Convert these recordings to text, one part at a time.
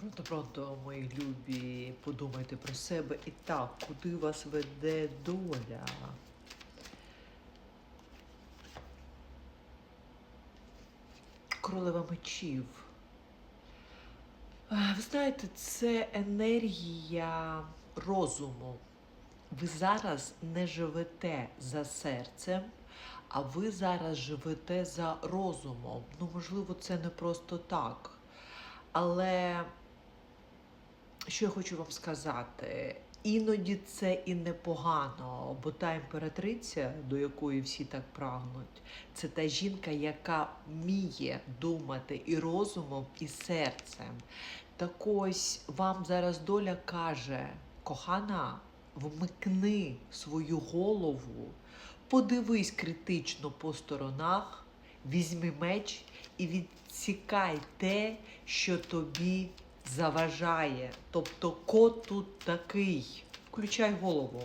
Пронто, пронто, мої любі, подумайте про себе і так, куди вас веде доля. Королева мечів. Ви знаєте, це енергія розуму. Ви зараз не живете за серцем, а ви зараз живете за розумом. Ну, можливо, це не просто так. Але що я хочу вам сказати? Іноді це і непогано, бо та імператриця, до якої всі так прагнуть, це та жінка, яка вміє думати і розумом, і серцем. Так ось вам зараз доля каже, кохана, вмикни свою голову, подивись критично по сторонах, візьми меч і відсікай те, що тобі заважає. Тобто кот тут такий. Включай голову.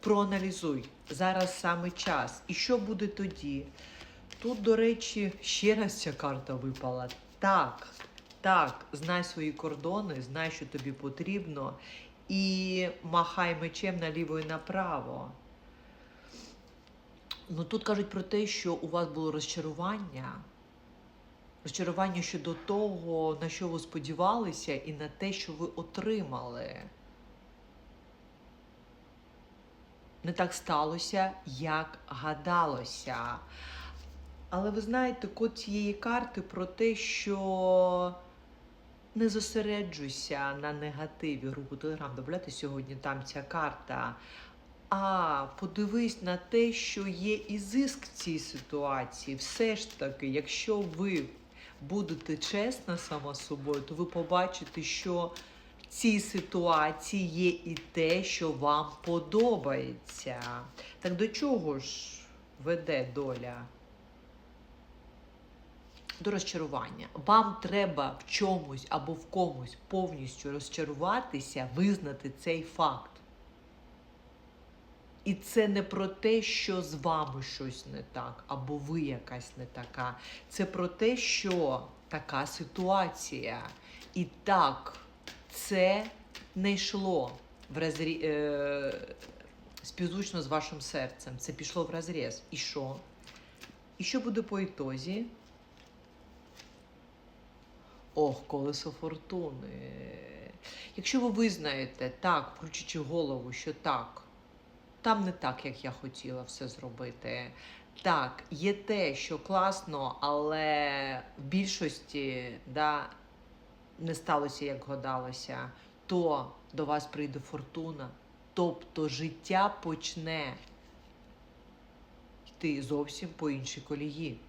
Проаналізуй. Зараз саме час. І що буде тоді? Тут, до речі, ще раз ця карта випала. Так, так, знай свої кордони, знай, що тобі потрібно, і махай мечем наліво і направо. Ну тут кажуть про те, що у вас було розчарування. Розчарування щодо того, на що ви сподівалися, і на те, що ви отримали. Не так сталося, як гадалося. Але ви знаєте, код цієї карти про те, що не зосереджуйся на негативі. Групу Телеграм, добавляйте сьогодні там ця карта. А подивись на те, що є і зиск в цій ситуації. Все ж таки, якщо ви будете чесна сама собою, то ви побачите, що в цій ситуації є і те, що вам подобається. Так до чого ж веде доля? До розчарування. Вам треба в чомусь або в комусь повністю розчаруватися, визнати цей факт. І це не про те, що з вами щось не так, або ви якась не така. Це про те, що така ситуація. І так, це не йшло в розрі... е... співзвучно з вашим серцем. Це пішло в розріз. І що? І що буде по ітозі? Ох, колесо фортуни. Якщо ви визнаєте, так, включучи голову, що так, там не так, як я хотіла все зробити. Так, є те, що класно, але в більшості да, не сталося, як гадалося, то до вас прийде фортуна. Тобто життя почне йти зовсім по іншій колії.